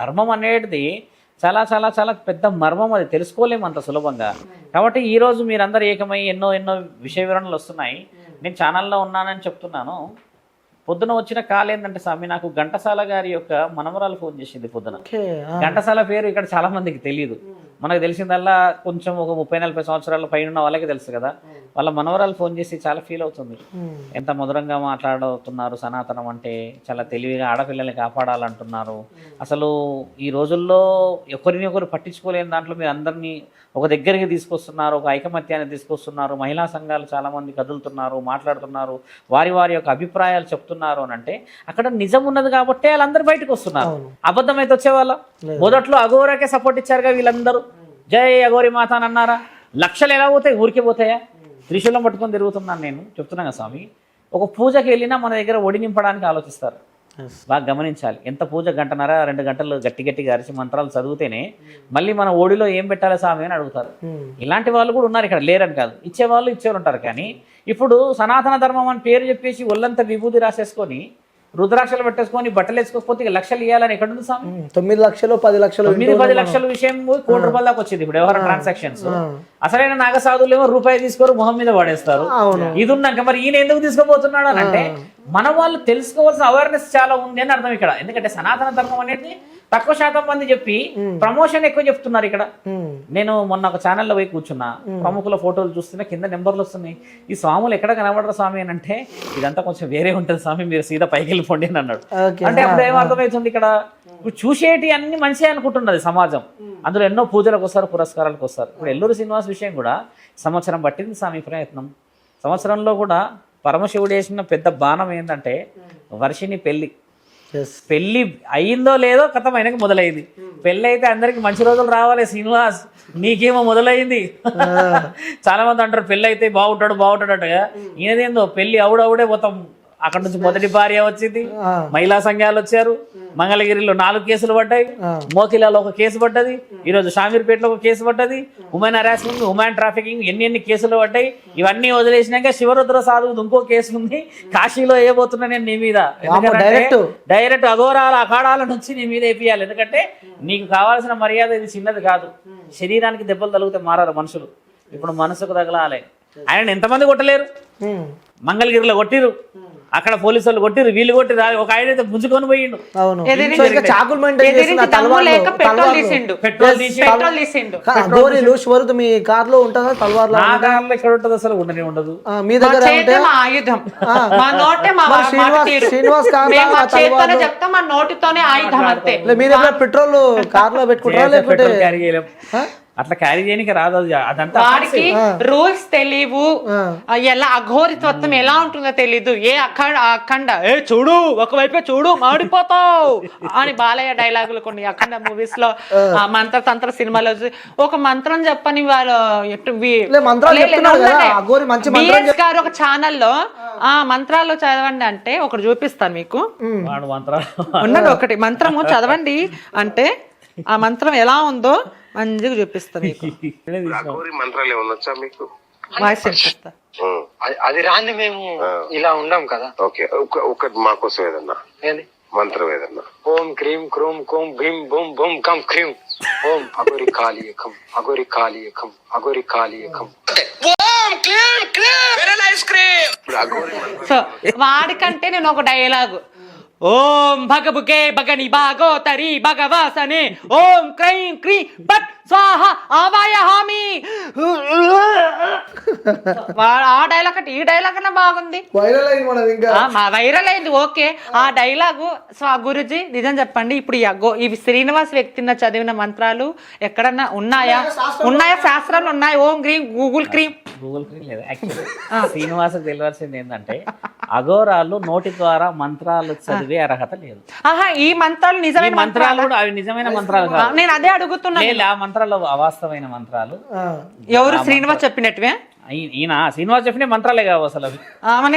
ధర్మం అనేది చాలా చాలా చాలా పెద్ద మర్మం అది. తెలుసుకోలేము అంత సులభంగా. కాబట్టి ఈ రోజు మీరందరూ ఏకమై ఎన్నో ఎన్నో విషయ వివరణలు వస్తున్నాయి. నేను ఛానల్లో ఉన్నానని చెప్తున్నాను. పొద్దున వచ్చిన కాల్ ఏంటంటే స్వామి నాకు ఘంటసాల గారి యొక్క మనవరాలు ఫోన్ చేసింది పొద్దున. ఘంటసాల పేరు ఇక్కడ చాలా మందికి తెలియదు మనకు తెలిసిందల్లా కొంచెం ఒక ముప్పై నలభై సంవత్సరాల పైన ఉన్న వాళ్ళకి తెలుసు కదా. వాళ్ళ మనవరాలు ఫోన్ చేసి చాలా ఫీల్ అవుతుంది. ఎంత మధురంగా మాట్లాడుతున్నారు సనాతనం అంటే చాలా తెలివిగా ఆడపిల్లల్ని కాపాడాలంటున్నారు. అసలు ఈ రోజుల్లో ఒకరిని ఒకరు పట్టించుకోలేని దాంట్లో మీరు అందరినీ ఒక దగ్గరికి తీసుకొస్తున్నారు ఒక ఐకమత్యాన్ని తీసుకొస్తున్నారు మహిళా సంఘాలు చాలా మంది కదులుతున్నారు మాట్లాడుతున్నారు వారి వారి యొక్క అభిప్రాయాలు చెప్తున్నారు అని అంటే అక్కడ నిజం ఉన్నది కాబట్టి వాళ్ళందరూ బయటకు వస్తున్నారు. అబద్ధం అయితే వచ్చేవాళ్ళం? మొదట్లో అఘోరాకే సపోర్ట్ ఇచ్చారుగా వీళ్ళందరూ. జై అఘోరి మాత అని అన్నారా? లక్షలు ఎలా పోతాయి? ఊరికే పోతాయా? త్రిశూలం పట్టుకొని తిరుగుతున్నాను నేను. చెప్తున్నాను స్వామి. ఒక పూజకి వెళ్ళినా మన దగ్గర ఒడి నింపడానికి ఆలోచిస్తారు. బాగా గమనించాలి. ఎంత పూజ గంటన్నర రెండు గంటలు గట్టి గట్టిగా అరిచి మంత్రాలు చదివితేనే మళ్ళీ మన ఓడిలో ఏం పెట్టాలి స్వామి అని అడుగుతారు. ఇలాంటి వాళ్ళు కూడా ఉన్నారు ఇక్కడ లేరని కాదు. ఇచ్చేవాళ్ళు ఇచ్చేవాళ్ళు ఉంటారు కానీ ఇప్పుడు సనాతన ధర్మం అని పేరు చెప్పేసి ఒళ్ళంతా విభూతి రాసేసుకొని రుద్రాక్షలు పెట్టేసుకొని బట్టలు వేసుకోకపోతే ఇక లక్షలు ఇవ్వాలని ఎక్కడుంది స్వామి? తొమ్మిది లక్షలు పది లక్షలు తొమ్మిది పది లక్షల విషయం కోటి రూపాయల దాకా వచ్చింది ఇప్పుడు వ్యవహార ట్రాన్సాక్షన్స్ అసలైన నాగసాధువులు ఏమో రూపాయి తీసుకోరు మొహం మీద పడేస్తారు. ఇది ఉన్నాక మరి ఈయన ఎందుకు తీసుకోబోతున్నాడు అని అంటే మన వాళ్ళు తెలుసుకోవాల్సిన అవేర్నెస్ చాలా ఉంది అని అర్థం ఇక్కడ. ఎందుకంటే సనాతన ధర్మం అనేది తక్కువ శాతం మంది చెప్పి ప్రమోషన్ ఎక్కువ చెప్తున్నారు ఇక్కడ. నేను మొన్న ఒక ఛానల్లో పోయి కూర్చున్నా. ప్రముఖుల ఫోటోలు చూస్తున్నా కింద నెంబర్లు వస్తున్నాయి. ఈ స్వాములు ఎక్కడ కనబడరు స్వామి అని అంటే ఇదంతా కొంచెం వేరే ఉంటుంది స్వామి మీరు సీదా పైకి వెళ్ళిపోండి అని అన్నాడు. అంటే అప్పుడు ఏమర్థమవుతుంది ఇక్కడ? చూసేటి అన్ని మంచి అనుకుంటున్నది సమాజం. అందులో ఎన్నో పూజలకు వస్తారు పురస్కారాలకు వస్తారు. ఇప్పుడు ఎల్లూరు శ్రీనివాస్ విషయం కూడా సంవత్సరం పట్టింది స్వామి ప్రయత్నం. సంవత్సరంలో కూడా పరమశివుడు వేసిన పెద్ద బాణం ఏంటంటే వర్షిని పెళ్ళి. పెళ్ళి అయిందో లేదో కథం ఆయనకి మొదలైంది. పెళ్ళి అయితే అందరికి మంచి రోజులు రావాలి శ్రీనివాస్. నీకేమో మొదలైంది. చాలా మంది అంటారు పెళ్ళి అయితే బాగుంటాడు బాగుంటాడు అంటగా. ఈయనదేందో పెళ్ళి అవుడవుడే మొత్తం అక్కడ నుంచి మొదటి భార్య వచ్చింది. మహిళా సంఘాలు వచ్చారు. మంగళగిరిలో నాలుగు కేసులు పడ్డాయి. మోతిలాలో ఒక కేసు పడ్డది. ఈ రోజు షామీర్పేటలో ఒక కేసు పడ్డది. ఉమెన్ హరాస్మెంట్ ఉమెన్ ట్రాఫికింగ్ ఎన్ని ఎన్ని కేసులు పడ్డాయి. ఇవన్నీ వదిలేసినాక శివరుద్ర సాధువు ఇంకో కేసు ఉంది. కాశీలో వేయబోతున్నా నేను నీ మీద. direct. డైరెక్ట్ అఘోరాల అఖాడాల నుంచి నీ మీద వేపియాలి. ఎందుకంటే నీకు కావాల్సిన మర్యాద ఇది చిన్నది కాదు. శరీరానికి దెబ్బలు తగిలితే మారారు మనుషులు. ఇప్పుడు మనసుకు తగలాలి. ఆయన ఎంతమంది కొట్టలేరు. మంగళగిరిలో కొట్టిరు. అక్కడ పోలీసు వాళ్ళు కొట్టిరు వీళ్ళు కొట్టిరు ఆ- ఒక ఆయన అయితే గుంజుకొని పోయిండు. గోరీలు షువరుతు మీ కార్లో ఉంటుందా? తలవార్లో నా కార్లో ఎక్కడ ఉంటుంది అసలు ఉండనే ఉండదు. ఆ, మీ దగ్గర ఉంటే చేతే మా ఆయుధం. మా నోటే మా మరి మాట శ్రీనివాస్- మేము మా ఆ చేతితోనే తలవార్లు. చెప్తాం మా నోటితోనే ఆయుధం అంతే. లే, మీ దగ్గర పెట్రోల్ కార్లో పెట్టుకుంటారా లేకపోతే అట్లా క్యారీ చేయడానికి రాదు అది. అదంతా వాడికి రూల్స్ తెలియవు ఎలా అఘోరితత్వం ఎలా ఉంటుందో తెలీదు. ఏ అఖండ అఖండ ఏ చూడు ఒకవైపే చూడు మాడిపోతావు అని బాలయ్య డైలాగులు కొన్ని అఖండ మూవీస్లో ఆ. మంత్ర తంత్ర సినిమాలో ఒక మంత్రం చెప్పని వాళ్ళు గారు ఒక ఛానల్లో ఆ. మంత్రాలు చదవండి అంటే ఒకటి చూపిస్తాను మీకు. ఉన్నది ఒకటి. మంత్రము చదవండి అంటే ఆ మంత్రం ఎలా ఉందో మంచిగా చూపిస్తా మీకు. అఘోరి మంత్రాలు ఏమన్నా వచ్చా మీకు? వాయిస్ వినిపిస్తా. ఉం. అది- రాంది మేము ఇలా ఉండం కదా. ఓకే ఒక ఒకటి మా కోసం ఏదన్నా? ఏంది? మంత్రం ఏదన్నా? ఓం క్రీం క్రూం కోం భీం బూం బూం కం క్రీం. ఓం అగోరి కాళీయకం అగోరి కాళీయకం అగోరి కాళీయకం. సో వాడికంటే నేను ఒక డైలాగు. ఓం భగబుగే భగని బాగో తరి భగవాసనే ఓం క్రైం క్రీ పట్ స్వాహ ఆవాయ హామి. ఆ డైలాగ్ అంటే ఈ డైలాగ్ అన్న బాగుంది. వైరల్ అయింది మనం ఇంకా. ఆ, మా వైరల్ అయింది ఓకే. ఆ డైలాగు స్వా గురుజీ నిజం చెప్పండి. ఇప్పుడు ఈ అగ్గో ఇవి శ్రీనివాస్ వ్యక్తిన చదివిన మంత్రాలు ఎక్కడన్నా ఉన్నాయా? ఉన్నాయా? శాస్త్రాలు ఉన్నాయి? ఓం క్రీం గూగుల్ క్రీం. గూగుల్ క్రీమ్ లేదు. యాక్చువల్లీ శ్రీనివాసకు తెలియాల్సింది ఏంటంటే అఘోరాలు నోటి ద్వారా మంత్రాలు చదివే అర్హత లేదు. ఆహా ఈ మంత్రాలు నిజమైన మంత్రాలు కూడా అవి నిజమైన మంత్రాలు కాదు. నేను అదే అడుగుతున్నా ఆ మంత్రాలు అవాస్తవమైన మంత్రాలు. ఎవరు శ్రీనివాస్ చెప్పినట్టువే? ఈ- ఈయన శ్రీనివాస్ చెప్పిన మంత్రాలే కావు అసలు అవి.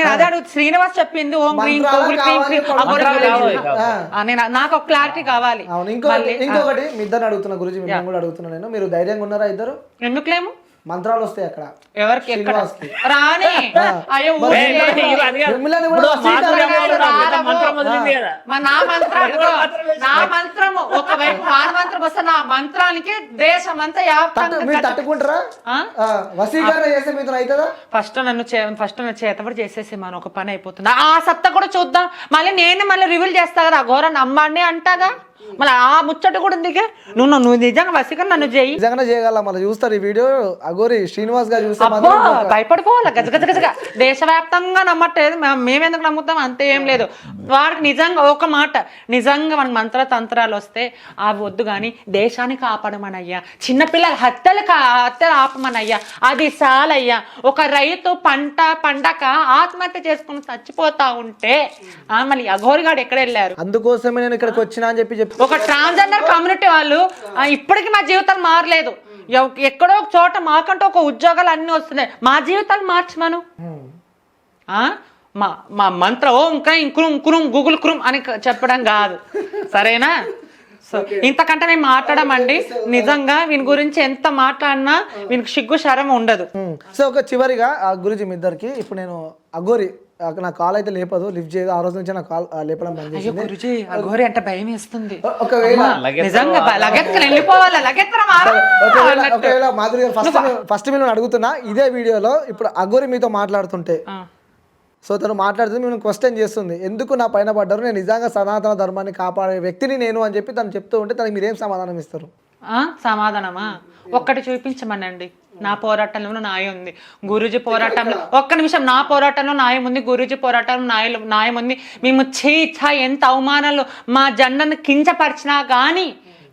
అదే అడుగు శ్రీనివాస్ చెప్పింది ఓం క్రీం మంత్రాలు గూగుల్ క్రీం క్రీం మంత్రాలు నేను నాకు ఒక క్లారిటీ కావాలి. అవును ఇంకొకటి ఇంకొకటి మీ ఇద్దరు అడుగుతున్నా మిమ్మల్ని కూడా అడుగుతున్నా నేను. మీరు ధైర్యంగా ఉన్నారా ఇద్దరు? ఎందుకులేము? మంత్రాలు వస్తాయి అక్కడ. ఎవరికి ఎక్కడ? శ్రీనివాస్కి. రాని. అయ్యో. మంత్రం వదిలింది కదా. మా నా మంత్రం ఇదిగో, నా మంత్రము. ఒకవైపు వారి మంత్రం వస్తే నా మంత్రానికి దేశం అంతా తట్టు- మీరు తట్టుకుంటారా? ఆ, వసీకరణ చేస్తే మీతో అవుతుందా? ఫస్ట్ నన్ను చే ఫస్ట్ నన్ను చేతబడి చేసేసి మనం ఒక పని అయిపోతుంది. ఆ సత్తా కూడా చూద్దాం. మళ్ళీ నేను మళ్ళీ రివీల్ చేస్తా కదా ఘోర నమ్మండి అంటాగా? మళ్ళీ ఆ ముచ్చట కూడా ఉంది నువ్వు నువ్వు నిజంగా వసీకరణ నన్ను చేయి. నిజంగానే చేయగల మళ్ళీ చూస్తారు ఈ వీడియో. అగోరి శ్రీనివాస్ గారు చూస్తే అబ్బో మాత్రం భయపడిపోవాలి గజ గజ గజగా దేశవ్యాప్తంగా నమ్మట్లేదు. మేము- మేమెందుకు నమ్ముతాం? అంతే ఏం లేదు. వాడికి నిజంగా ఒక మాట. నిజంగా మన మంత్ర తంత్రాలు వస్తే అవి వద్దు కానీ దేశాన్ని కాపాడమనయ్యా. చిన్నపిల్లల హత్యలు కా హత్యలు ఆపమనయ్యా. అది చాలయ్యా. ఒక రైతు పంట పండక ఆత్మహత్య చేసుకుని చచ్చిపోతా ఉంటే ఆ, మళ్ళీ అఘోరిగాడు ఎక్కడ వెళ్ళారు? అందుకోసమే నేను ఇక్కడికి వచ్చినా అని చెప్పి చెప్పి ఒక ట్రాన్స్జెండర్ కమ్యూనిటీ వాళ్ళు ఇప్పటికీ మా జీవితాలు మారలేదు. ఎక్కడో ఒక చోట మాకంటూ ఒక ఉద్యోగాలు అన్నీ వస్తున్నాయి. మా జీవితాలు మార్చమను ఆ? మా మా మంత్ర ఓం క్రైం కురుం కురుం గూగుల్ కురుం అని చెప్పడం కాదు. సరేనా? సో ఇంతకంటే నేను మాట్లాడమండి. నిజంగా వీని గురించి ఎంత మాట్లాడినా వీనికి సిగ్గు శరం ఉండదు. సో ఒక చివరిగా ఆ గురుజీ మీ ఇద్దరికి ఇప్పుడు నేను అగోరి నా కాల్ అయితే లేపదు లిఫ్ట్ చేయదు ఆ రోజు నుంచి నా కాల్ లేపడం బంద్ అయ్యో చేసింది. గురుజీ అఘోరి అంటే భయం వేస్తుంది. ఒకవేళ నిజంగా బ- లగెత్తుకుని వెళ్ళిపోవాలి లగెత్తరా ఒకవేళ ఒకవేళ మాధురి గారు ఫస్ట్ ఫస్ట్ మీరు అడుగుతున్నా ఇదే వీడియోలో ఇప్పుడు అగోరి మీతో మాట్లాడుతుంటే. సో తను మాట్లాడుతుంది మేము క్వశ్చన్ చేస్తుంది. ఎందుకు నా పైన పడ్డారు? నేను నిజంగా సనాతన ధర్మాన్ని కాపాడే వ్యక్తిని నేను అని చెప్పి తను చెప్తూ ఉంటే తనకి మీరేం సమాధానం ఇస్తారు? సమాధానమా? ఒక్కటి చూపించమనండి. నా పోరాటంలో న్యాయం ఉంది. గురూజీ పోరాటంలో ఒక్క నిమిషం నా పోరాటంలో న్యాయం ఉంది గురూజీ పోరాటంలో న్యాయం న్యాయం ఉంది. మేము ఛా ఎంత అవమానాలు మా జెండను కించపరిచినా కానీ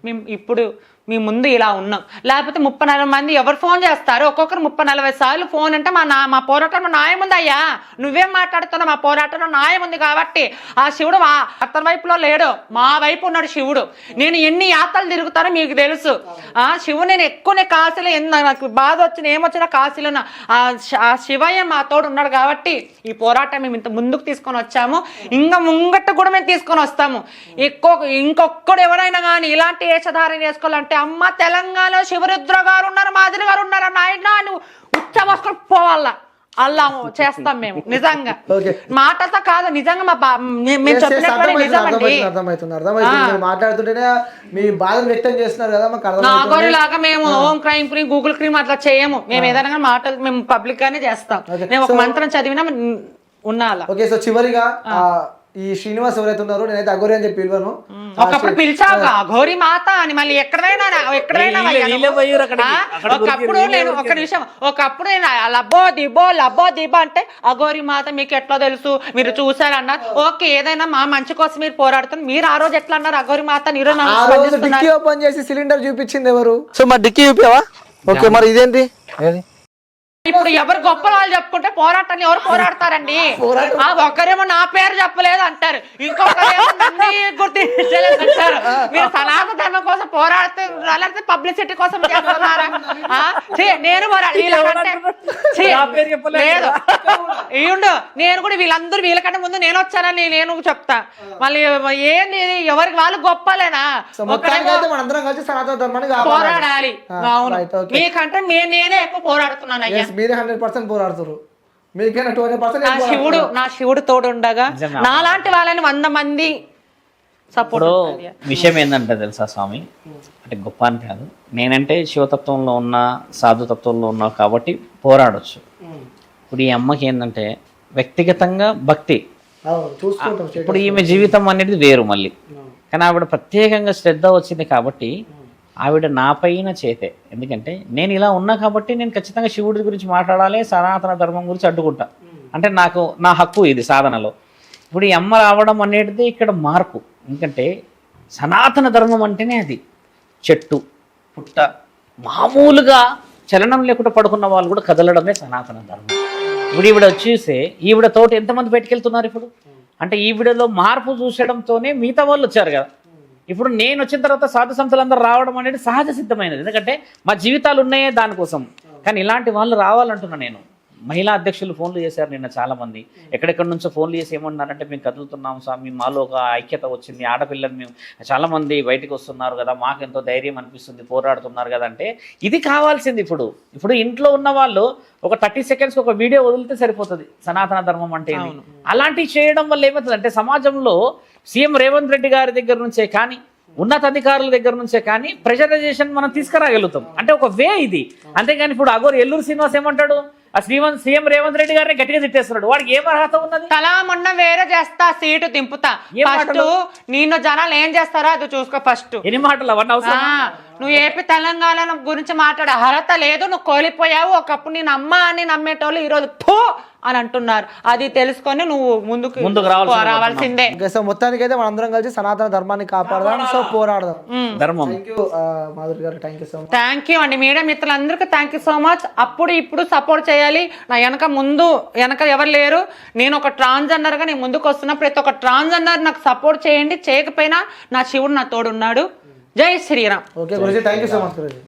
మేము ఇప్పుడు మీ ముందు ఇలా ఉన్నాం. లేకపోతే ముప్పై నలభై మంది ఎవరు ఫోన్ చేస్తారు? ఒక్కొక్కరు ముప్పై నలభై సార్లు ఫోన్ అంటే మా నా మా పోరాటంలో న్యాయం ఉందయ్యా. అయ్యా నువ్వేం మాట్లాడుతున్నావు? మా పోరాటంలో న్యాయం ఉంది కాబట్టి ఆ శివుడు మా అతని వైపులో లేడు. మా వైపు ఉన్నాడు శివుడు. నేను ఎన్ని యాత్రలు తిరుగుతానో మీకు తెలుసు. ఆ శివుడు నేను ఎక్కువనే కాశీలో ఎన్న నాకు బాధ వచ్చిన ఏమొచ్చినా కాశీలో ఆ శివయ్య మా తోడు ఉన్నాడు కాబట్టి ఈ పోరాటం మేము ఇంత ముందుకు తీసుకొని వచ్చాము. ఇంకా ముంగట్టు కూడా మేము తీసుకొని వస్తాము. ఎక్కువ ఇంకొక్కడు ఎవరైనా కానీ ఇలాంటి వేషధారణ చేసుకోవాలంటే అమ్మ తెలంగాణలో శివరుద్ర గారు ఉన్నారు మాదిరి గారు ఉన్నారు నాయన నువ్వు ఉచ్చబోసుకొని పోవాలా? అల్లా చేస్తాం మేము నిజంగా. మాటలతో కాదు నిజంగా మా మేము నిజమండి. మాట్లాడుతుంటేనే మీ బాధను వ్యక్తం చేస్తున్నారు కదా నాగోరి లాగా మేము ఓం క్రైమ్ క్రీమ్ గూగుల్ క్రీమ్ అట్లా చేయము. మేము ఏదైనా మాటలు మేము పబ్లిక్ గానే చేస్తాం నేను ఒక మంత్రం చదివినా ఉన్- ఉన్నాలా? ఓకే సో చివరిగా ఈ శ్రీనివాస్ ఎవరైతే ఉన్నారో నేనైతే అగోరి అని చెప్పి పిలువను. ఒకప్పుడు పిలిచావు ఘోరి మాత అని మళ్ళీ ఎక్కడైనా ఎక్కడైనా ఒకప్పుడు నేను ఒక నిమిషం ఒకప్పుడు నేను లబ్బో దిబో లబ్బో దిబో అంటే అఘోరి మాత మీకు ఎట్లా తెలుసు? మీరు చూసారన్నారు ఓకే ఏదైనా మా మంచి కోసం మీరు పోరాడుతున్నారు. మీరు ఆ రోజు ఎట్లా అన్నారు? అఘోరి మాత. డిక్కీ ఓపెన్ చేసి సిలిండర్ చూపించింది ఎవరు? సో మరి డిక్కీ చూపావా ఓకే మరి ఇదేంటి? ఇప్పుడు ఎవరు గొప్ప వాళ్ళు చెప్పుకుంటే పోరాటాన్ని ఎవరు పోరాడతారండి? ఆ ఒకరేమో నా పేరు చెప్పలేదు అంటారు. ఇంకొకరేమో నన్ను గుర్తించలేదు అంటారు. మీరు సనాతన ధర్మం కోసం పోరాడుతున్నారు లేకపోతే పబ్లిసిటీ కోసం చేస్తున్నారా? ఆ? ఛీ, నేను. లేదు. ఈయుండు నేను కూడా వీళ్ళందరూ వీళ్ళకంటే ముందు నేను వచ్చానని నేను చెప్తా. మళ్ళీ ఏంది? ఎవరికి వాళ్ళు గొప్పలేనా? మనందరం కలిసి సనాతన ధర్మాన్ని కాపాడాలి. పోరాడాలి. అవును. మీకంటే నేనే ఎక్కువ పోరాడుతున్నాను అయ్యా. మీరే హండ్రెడ్ పర్సెంట్ పోరాడుతారు మీకైనా టూ హండ్రెడ్ నా పర్సెంట్ శివుడు నా శివుడు తోడు ఉండగా నిజంగా. నాలాంటి వాళ్ళని వంద మంది సపోర్ట్ విషయం ఏంటంటే తెలుసా స్వామి? అంటే గొప్ప అని కాదు. నేనంటే శివతత్వంలో ఉన్న సాధుతత్వంలో ఉన్నా కాబట్టి పోరాడొచ్చు. ఇప్పుడు ఈ అమ్మకి ఏంటంటే వ్యక్తిగతంగా భక్తి. చూసుకుంటాం ఇప్పుడు ఈమె జీవితం అనేది వేరు మళ్ళీ. కానీ ఆవిడ ప్రత్యేకంగా శ్రద్ధ వచ్చింది కాబట్టి ఆవిడ నా పైన చేతే. ఎందుకంటే నేను ఇలా ఉన్నా కాబట్టి నేను ఖచ్చితంగా శివుడి గురించి మాట్లాడాలి సనాతన ధర్మం గురించి అడ్డుకుంటా. అంటే నాకు నా హక్కు ఇది సాధనలో. ఇప్పుడు ఈ అమ్మ రావడం అనేది ఇక్కడ మార్పు. ఎందుకంటే సనాతన ధర్మం అంటేనే అది. చెట్టు పుట్ట మామూలుగా చలనం లేకుండా పడుకున్న వాళ్ళు కూడా కదలడమే సనాతన ధర్మం. ఇప్పుడు ఈవిడ వచ్చేసే ఈవిడ తోటి ఎంతమంది బయటకెళ్తున్నారు ఇప్పుడు? అంటే ఈవిడలో మార్పు చూసడంతోనే మిగతా వాళ్ళు వచ్చారు కదా. ఇప్పుడు నేను వచ్చిన తర్వాత సాధు సంస్థలందరూ రావడం అనేది సహజ సిద్ధమైనది. ఎందుకంటే మా జీవితాలు ఉన్నాయే దానికోసం. కానీ ఇలాంటి వాళ్ళు రావాలంటున్నా నేను. మహిళా అధ్యక్షులు ఫోన్లు చేశారు నిన్న చాలా మంది ఎక్కడెక్కడి నుంచో ఫోన్లు చేసి ఏమన్నారంటే మేము కదులుతున్నాం స్వామి మాలో ఒక ఐక్యత వచ్చింది ఆడపిల్లలు మేము చాలా మంది బయటకు వస్తున్నారు కదా మాకు ఎంతో ధైర్యం అనిపిస్తుంది పోరాడుతున్నారు కదా అంటే ఇది కావాల్సింది ఇప్పుడు. ఇప్పుడు ఇంట్లో ఉన్న వాళ్ళు ఒక థర్టీ సెకండ్స్ ఒక వీడియో వదిలితే సరిపోతుంది. సనాతన ధర్మం అంటే. అలాంటివి చేయడం వల్ల ఏమవుతుంది అంటే సమాజంలో సీఎం రేవంత్ రెడ్డి గారి దగ్గర నుంచే కానీ ఉన్నతాధికారుల దగ్గర నుంచే కానీ ప్రెషరైజేషన్ మనం తీసుకురాగలుగుతాం. అంటే ఒక వే ఇది. అంతేగాని ఇప్పుడు అగోరు ఎల్లూరు శ్రీనివాస్ ఏమంటాడు? ఆ శ్రీవంత్ సీఎం రేవంత్ రెడ్డి గారిని గట్టిగా తిట్టేస్తున్నాడు. వాడికి ఏం అర్హత ఉన్నది? తలా మొన్న వేరే చేస్తా సీటు దింపుతా. ఫస్ట్? నిన్ను జనాలు ఏం చేస్తారో అది చూసుకో ఫస్ట్. ఎన్ని మాటలు? అవన్నీ అవసరం నువ్వు ఏపీ తెలంగాణ గురించి మాట్లాడే అర్హత లేదు నువ్వు కోల్పోయావు. ఒకప్పుడు నేను అమ్మ అని నమ్మేటోళ్ళు ఈ రోజు పో అని అంటున్నారు. అది తెలుసుకొని నువ్వు ముందుకు ముందుకు రావాల్సిందే. సో మొత్తానికి అయితే మనందరం కలిసి సనాతన ధర్మాన్ని కాపాడదాం. సో పోరాడదాం. ధర్మం. థ్యాంక్ యూ మాధురి గారు. Thank you so much thank you అండి. మీడియా మిత్రులందరికీ థ్యాంక్ యూ సో మచ్ అప్పుడు ఇప్పుడు సపోర్ట్ చేయాలి. నా వెనక ముందు వెనక ఎవరు లేరు. నేను ఒక ట్రాన్స్జెండర్గా నేను ముందుకు వస్తున్నా. ప్రతి ఒక్క ట్రాన్స్జెండర్ నాకు సపోర్ట్ చేయండి. చేయకపోయినా నా శివుడు నా తోడున్నాడు. జై Shriram okay Guruji thank you so much Guruji